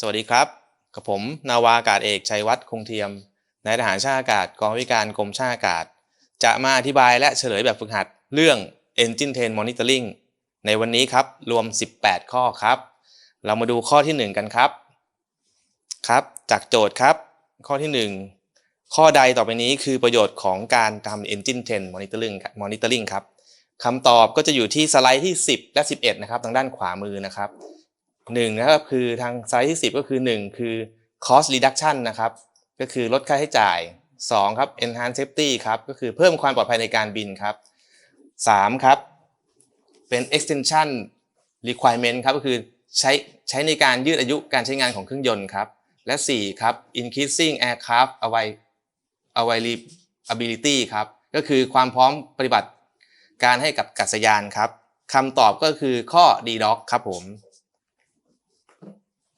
สวัสดีครับ กับผมนาวาอากาศเอกชัยวัฒน์คงเทียมนายทหารช่างอากาศกองวิการกรมช่างอากาศ จะมาอธิบายและเฉลยแบบฝึกหัดเรื่อง Engine 10 Monitoring ในวันนี้ครับรวม 18 ข้อครับ เรามาดูข้อที่ 1 กันครับ ครับจากโจทย์ครับ ข้อที่ 1 ข้อใดต่อไปนี้คือประโยชน์ของการทำ Engine 10 Monitoring Monitoring ครับคำตอบก็จะอยู่ที่สไลด์ที่ 10 และ 11 นะครับ ทางด้านขวามือนะครับ หนึ่งนะครับคือทางไซส์ที่ 10 ก็คือ 1 คือ cost reduction นะครับ ก็คือลดค่าใช้จ่าย 2 ครับ enhance safety ครับ ก็คือเพิ่มความปลอดภัยในการบินครับ 3 ครับ เป็น extension requirement ครับ ก็คือใช้ใช้ในการยืดอายุการใช้งานของเครื่องยนต์ครับ และ 4 ครับ increasing aircraft availability ครับ ก็คือความพร้อมปฏิบัติการให้กับกัษยานครับคำตอบก็คือข้อ D doc ครับผม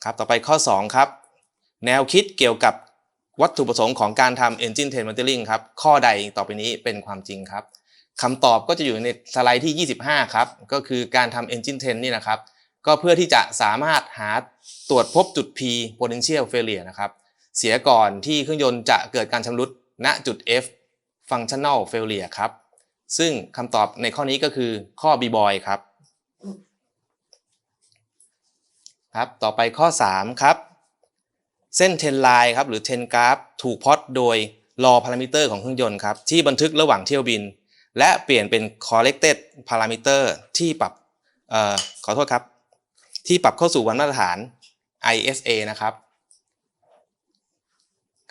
ครับต่อไปข้อ 2 ครับ แนวคิดเกี่ยวกับวัตถุประสงค์ของการทำ Engine 10 Monitoring ครับ ข้อใดต่อไปนี้เป็นความจริงครับคำตอบก็จะอยู่ในสไลด์ที่ 25 ครับ ก็คือการทำ Engine 10นี่นะครับ ก็เพื่อที่จะสามารถหาตรวจพบจุด P potential failure นะครับ เสียก่อนที่เครื่องยนต์จะเกิดการชำรุดณจุด F functional failure ครับ ซึ่งคำตอบในข้อนี้ก็คือข้อ B boy ครับ ครับต่อไปข้อ 3 ครับ เส้นเทนไลน์ครับหรือเทนกราฟถูกพอดโดยรอพารามิเตอร์ของเครื่องยนต์ครับที่บันทึกระหว่างเที่ยวบิน และเปลี่ยนเป็น corrected parameter ที่ปรับออขอโทษครับ ที่ปรับเข้าสู่วันมาตรฐาน ISA นะครับ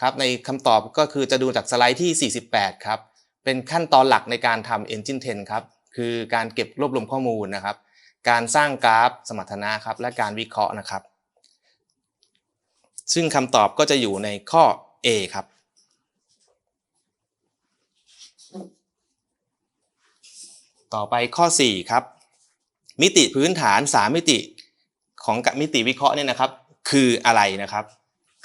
ครับในคำตอบก็คือจะดูจากสไลด์ที่ 48 ครับ เป็นขั้นตอนหลักในการทำ Engine 10 ครับ คือการเก็บรวบรวมข้อมูลนะครับ การสร้างกราฟสมรรถนะครับ และการวิเคราะห์นะครับ ซึ่งคำตอบก็จะอยู่ในข้อ A ครับ ต่อไปข้อ 4 ครับ มิติพื้นฐาน 3 มิติของมิติวิเคราะห์เนี่ยนะครับ คืออะไรนะครับ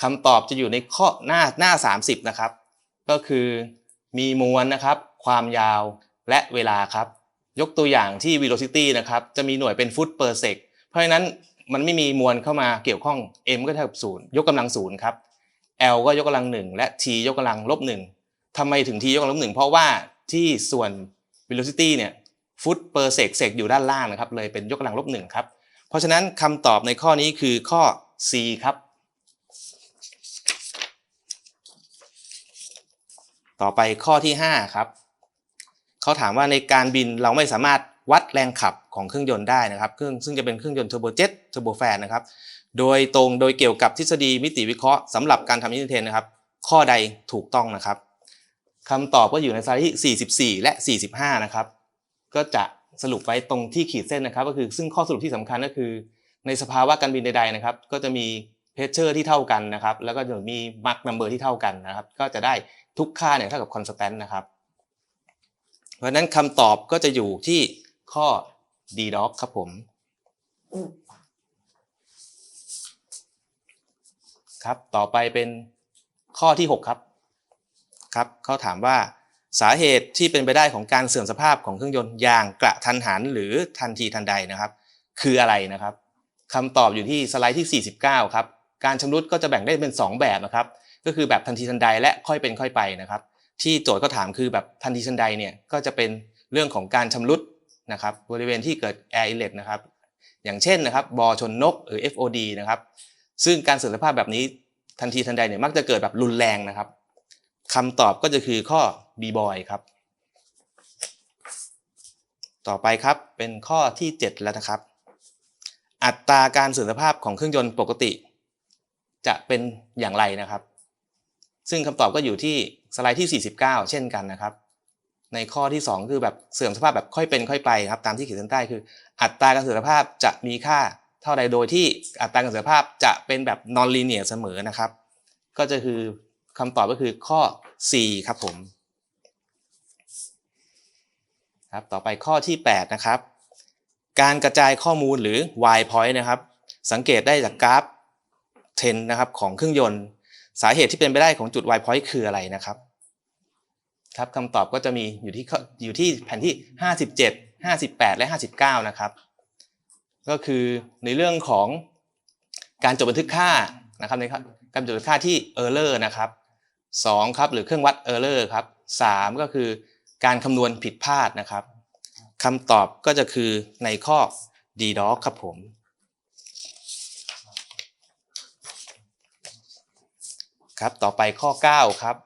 คำตอบจะอยู่ในข้อหน้าหน้า 30 นะครับ ก็คือมีมวลนะครับ ความยาวและเวลาครับ ยกตัวอย่างที่ velocity นะครับจะมีหน่วยเป็นฟุต per sec เพราะฉะนั้นมันไม่มีมวลเข้ามาเกี่ยวข้อง m ก็เท่ากับศูนย์ยกกำลังศูนย์ครับ l ก็ยกกำลังหนึ่งและ t ยกกำลังลบหนึ่งทำไมถึง t ยกกำลังลบหนึ่งเพราะว่าที่ส่วน velocity เนี่ยฟุต per sec sec อยู่ด้านล่างนะครับ เลยเป็นยกกำลังลบหนึ่งครับ เพราะฉะนั้นคำตอบในข้อนี้คือข้อ C ครับ ต่อไปข้อที่ 5 ครับ เขาถามว่าในการบินเราไม่สามารถวัดแรงขับของเครื่องยนต์ได้นะครับเครื่องซึ่งจะเป็นเครื่องยนต์เทอร์โบเจ็ตเทอร์โบแฟนนะครับโดยตรงโดยเกี่ยวกับทฤษฎีมิติวิเคราะห์สำหรับการทำอินเทอร์เทนนะครับ ข้อใดถูกต้องนะครับคำตอบก็อยู่ในสไลด์ที่ 44 และ 45 นะครับ ก็จะสรุปไว้ตรงที่ขีดเส้นนะครับ ก็คือซึ่งข้อสรุปที่สำคัญก็คือ ในสภาวะการบินใดๆนะครับ ก็จะมีเพชเชอร์ที่เท่ากันนะครับ แล้วก็จะมีมาร์กนัมเบอร์ที่เท่ากันนะครับ ก็จะได้ทุกค่าเนี่ยเท่ากับคอนสแตนต์นะครับ เพราะฉะนั้นคำตอบก็จะอยู่ที่ข้อ D doc ครับผมครับต่อไปเป็นข้อที่ 6 ครับครับเขาถามว่าสาเหตุที่เป็นไปได้ของการเสื่อมสภาพของเครื่องยนต์อย่างกระทันหันหรือทันทีทันใดนะครับ คืออะไรนะครับคำตอบอยู่ที่สไลด์ที่ 49 ครับ การชำรุดก็จะแบ่งได้เป็น 2 แบบนะครับ ก็คือแบบทันทีทันใดและค่อยเป็นค่อยไปนะครับ ที่โจทย์ก็ถามคือแบบทันทีทันใดเนี่ยก็จะเป็นเรื่องของการชำรุดนะครับบริเวณที่เกิด air inlet นะครับอย่างเช่นนะครับบอชนนกหรือ FOD นะครับซึ่งการเสื่อมสภาพแบบนี้ทันทีทันใดเนี่ยมักจะเกิดแบบรุนแรงนะครับคำตอบก็จะคือข้อ B boy ครับ ต่อไปครับเป็นข้อที่ 7 แล้วนะครับ อัตราการเสื่อมสภาพของเครื่องยนต์ปกติ จะเป็นอย่างไรนะครับ ซึ่งคำตอบก็อยู่ที่สไลด์ที่ 49 เช่นกันนะครับ ในข้อที่ 2 คือแบบเสื่อมสภาพแบบค่อยเป็นค่อยไปครับตามที่ขีดเส้นใต้คือ อัตราการเสื่อมสภาพจะมีค่าเท่าใดโดยที่อัตราการเสื่อมสภาพจะเป็นแบบ non linear เสมอนะครับ ก็จะคือคำตอบก็คือข้อ C ครับผมครับต่อไปข้อที่ 8 นะครับ การกระจายข้อมูลหรือ y point นะครับ สังเกตได้จากกราฟเทนนะครับของเครื่องยนต์ สาเหตุที่เป็นไปได้ของจุด y point คืออะไรนะครับ ครับคำตอบก็จะมีอยู่ที่อยู่ที่แผ่นที่ 57 58 และ 59 นะครับ ก็คือในเรื่องของการจดบันทึกค่านะครับในการจดบันทึกค่าที่ error นะครับสองครับหรือเครื่องวัด error ครับสามก็คือการคำนวณผิดพลาดนะครับคำตอบก็จะคือในข้อ DDoS ครับผม ครับ ต่อไปข้อ 9 ครับ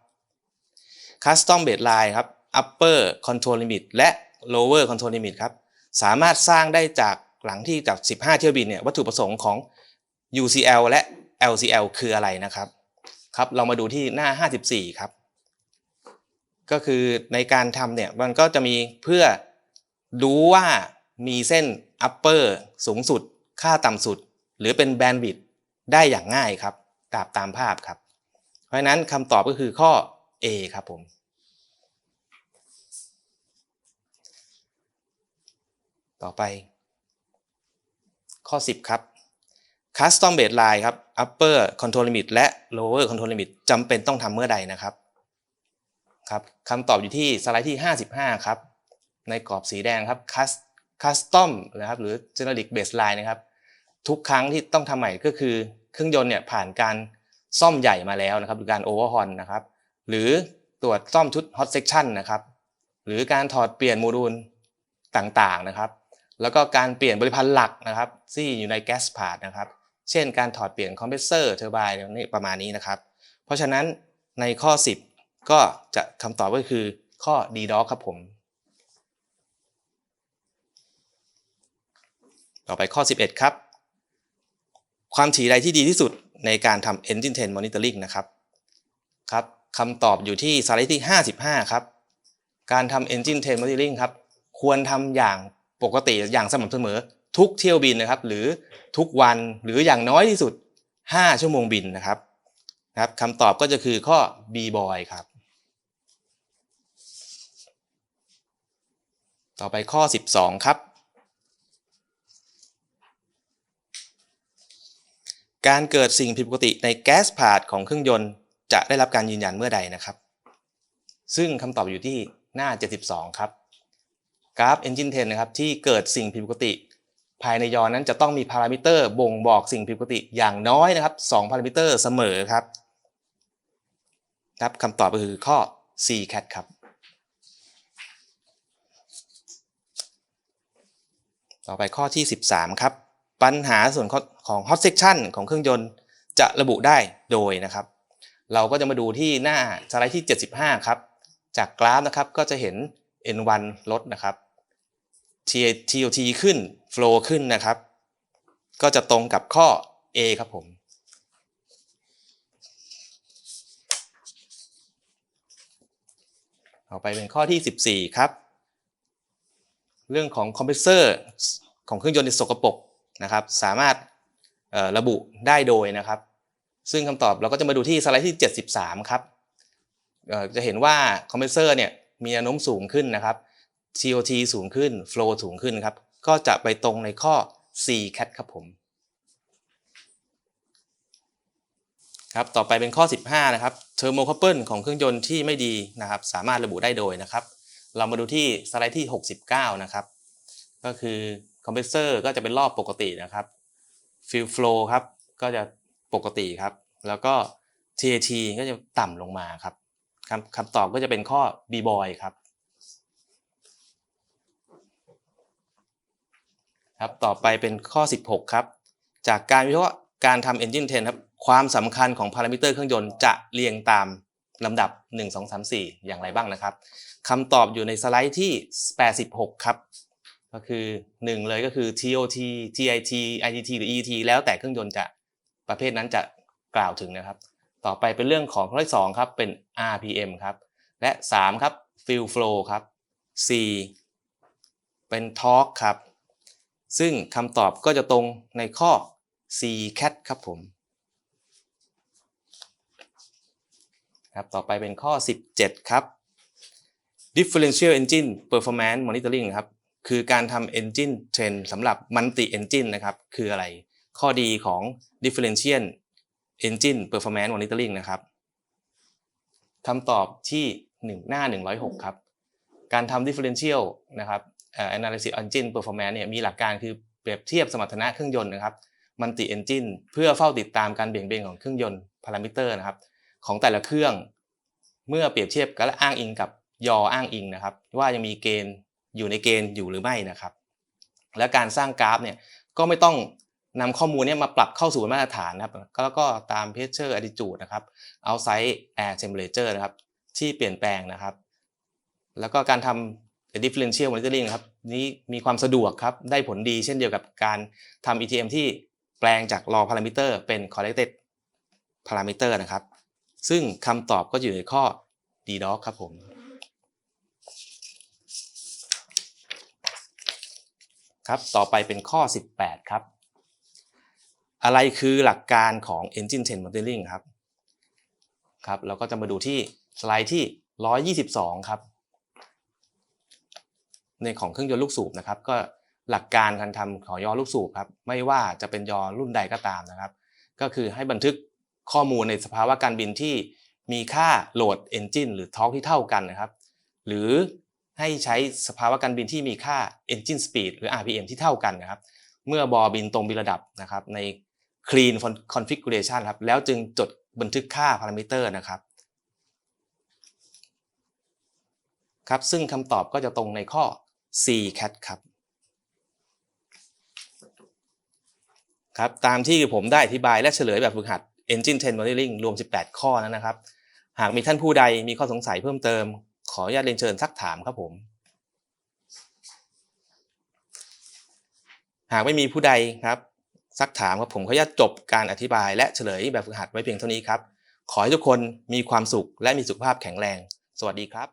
Custom Baseline ครับ Upper Control Limit และ Lower Control Limit ครับ สามารถสร้างได้จากหลังที่จาก 15 เที่ยวบินเนี่ยวัตถุประสงค์ของ UCL และ LCL คืออะไรนะครับ ครับ เรามาดูที่หน้า 54 ครับ ก็คือในการทำเนี่ยมันก็จะมีเพื่อรู้ว่ามีเส้น upper สูงสุด ค่าต่ำสุด หรือเป็น bandwidth ได้อย่างง่ายครับ ตามตามภาพครับ ราะฉะนั้นคำตอบก็คือข้อ A ครับผมต่อไป ข้อ 10 ครับ Custom Baseline ครับ Upper Control Limit และ Lower Control Limit จำเป็นต้องทำเมื่อใดนะครับครับคำตอบอยู่ที่สไลด์ที่ 55 ครับ ในกรอบสีแดงครับ Custom นะครับหรือ Generic Baseline นะครับ ทุกครั้งที่ต้องทำใหม่ก็คือเครื่องยนต์เนี่ยผ่านการ ซ่อมใหญ่มาแล้วนะครับหรือการ overhaul นะครับหรือตรวจซ่อมชุด hot section นะครับหรือการถอดเปลี่ยนโมดูลต่างๆนะครับ แล้วก็การเปลี่ยนบริพันธ์หลักนะครับที่อยู่ใน gas part นะครับ เช่นการถอดเปลี่ยนคอมเพรสเซอร์เทอร์ไบน์นี่ประมาณนี้นะครับ เพราะฉะนั้นในข้อ 10 ก็จะคำตอบก็คือข้อ D d o ครับผม ต่อไปข้อ 11 ครับ ความถี่ใดที่ดีที่สุด ในการทำ Engine 10 Monitoring นะครับครับคำตอบอยู่ที่สไลด์ที่ 55 ครับ การทำ Engine 10 Monitoring ครับ ควรทำอย่างปกติอย่างสม่ำเสมอทุกเที่ยวบินนะครับ หรือทุกวันหรืออย่างน้อยที่สุด 5 ชั่วโมงบินนะครับครับคำตอบก็จะคือข้อ B boy ครับ ต่อไปข้อ 12 ครับ การเกิดสิ่งผิดปกติในแก๊สพาดของเครื่องยนต์ จะได้รับการยืนยันเมื่อใดนะครับ ซึ่งคำตอบอยู่ที่หน้า 72 ครับ กราฟ Engine 10 นะครับ ที่เกิดสิ่งผิดปกติ ภายในยอนั้นจะต้องมีพารามิเตอร์บ่งบอกสิ่งผิดปกติอย่างน้อยนะครับ2พารามิเตอร์เสมอครับครับคำตอบก็คือข้อ C cat ครับ ต่อไปข้อที่ 13 ครับ ปัญหาส่วนของ hot section ของเครื่องยนต์จะระบุได้โดยนะครับ เราก็จะมาดูที่หน้าสไลด์ที่ 75 ครับ จากกราฟนะครับก็จะเห็น N1 ลดนะครับ TOT ขึ้น flow ขึ้นนะครับ ก็จะตรงกับข้อ A ครับผมต่อไปเป็นข้อที่ 14 ครับ เรื่องของคอมเพรสเซอร์ของเครื่องยนต์ในสกปรก นะครับสามารถระบุได้โดยนะครับ ซึ่งคำตอบเราก็จะมาดูที่สไลด์ที่ 73 ครับจะเห็นว่าคอมเพรสเซอร์เนี่ยมีแนวโน้มสูงขึ้นนะครับ TOT สูงขึ้น flow สูงขึ้นครับ ก็จะไปตรงในข้อ C cat ครับผม ครับ ต่อไปเป็นข้อ 15 นะครับ thermocouple ของเครื่องยนต์ที่ไม่ดีนะครับ สามารถระบุได้โดยนะครับ เรามาดูที่สไลด์ที่ 69 นะครับ ก็คือ คอมเพรสเซอร์ก็จะเป็นรอบปกตินะครับ fill flow ครับก็จะปกติครับ แล้วก็ TAT ก็จะต่ำลงมาครับคำคำตอบก็จะเป็นข้อ B boy ครับครับ ต่อไปเป็นข้อ 16 ครับ จากการวิเคราะห์การทำ Engine 10 ครับ ความสำคัญของพารามิเตอร์เครื่องยนต์จะเรียงตามลำดับ 1 2 3 4 อย่างไรบ้างนะครับคำตอบอยู่ในสไลด์ที่ 86 ครับ ก็คือ1เลยก็คือ TOT TIT ITT หรือ ET แล้วแต่เครื่องยนต์จะประเภทนั้นจะกล่าวถึงนะครับ ต่อไปเป็นเรื่องของข้อที่2ครับเป็น RPM ครับ และ3ครับ Fill Flow ครับ4เป็น Torque ครับ ซึ่งคำตอบก็จะตรงในข้อ C cat ครับผมครับต่อไปเป็นข้อ 17 ครับ differential engine performance monitoring ครับ คือการทำ engine trend สำหรับ multi engine นะครับ คืออะไร ข้อดีของ differential engine performance monitoring นะครับคำตอบที่ 1 หน้า 106 ครับ การทำ differential นะครับ analysis engine performance เนี่ยมีหลักการคือเปรียบเทียบสมรรถนะเครื่องยนต์นะครับมัลติเอนจินเพื่อเฝ้าติดตามการเบี่ยงเบนของเครื่องยนต์พารามิเตอร์นะครับ ของแต่ละเครื่อง เมื่อเปรียบเทียบกับและอ้างอิงกับยออ้างอิงนะครับ ว่ายังมีเกณฑ์ อยู่ในเกณฑ์อยู่หรือไม่นะครับ และการสร้างกราฟเนี่ยก็ไม่ต้องนำข้อมูลเนี้มาปรับเข้าสู่มาตรฐานนะครับแล้วก็ตาม pressure attitude นะครับ outside air temperature นะครับที่เปลี่ยนแปลงนะครับ แล้วก็การทำ differential monitoring นะครับนี้มีความสะดวกครับได้ผลดีเช่นเดียวกับการทำ ETM ที่แปลงจาก raw parameter เป็น corrected parameter นะครับ ซึ่งคำตอบก็อยู่ในข้อ d d o c ครับผม ครับ ต่อไปเป็นข้อ 18 ครับ อะไรคือหลักการของ Engine 10 Modeling ครับ ครับ เราก็จะมาดูที่สไลด์ที่ 122 ครับ ในของเครื่องยนต์ลูกสูบนะครับ ก็หลักการการทำของยอลูกสูบครับ ไม่ว่าจะเป็นยอรุ่นใดก็ตามนะครับ ก็คือให้บันทึกข้อมูลในสภาวะการบินที่มีค่าโหลดเอนจินหรือทอร์กที่เท่ากันนะครับ หรือ ให้ใช้สภาวะการบินที่มีค่า engine speed หรือ RPM ที่เท่ากันนะครับ เมื่อบอบินตรงบินระดับนะครับใน clean configuration ครับ แล้วจึงจดบันทึกค่าพารามิเตอร์นะครับ ครับ ซึ่งคำตอบก็จะตรงในข้อ C cat ครับ ครับ ตามที่ผมได้อธิบายและเฉลยแบบฝึกหัด Engine 10 Modeling รวม 18 ข้อนะครับ หากมีท่านผู้ใดมีข้อสงสัยเพิ่มเติม ขออนุญาตเรียนเชิญซักถามครับผม หากไม่มีผู้ใดครับ ซักถามครับผมขออนุญาตจบการอธิบาย และเฉลยแบบฝึกหัดไว้เพียงเท่านี้ครับ ขอให้ทุกคนมีความสุขและมีสุขภาพแข็งแรง สวัสดีครับ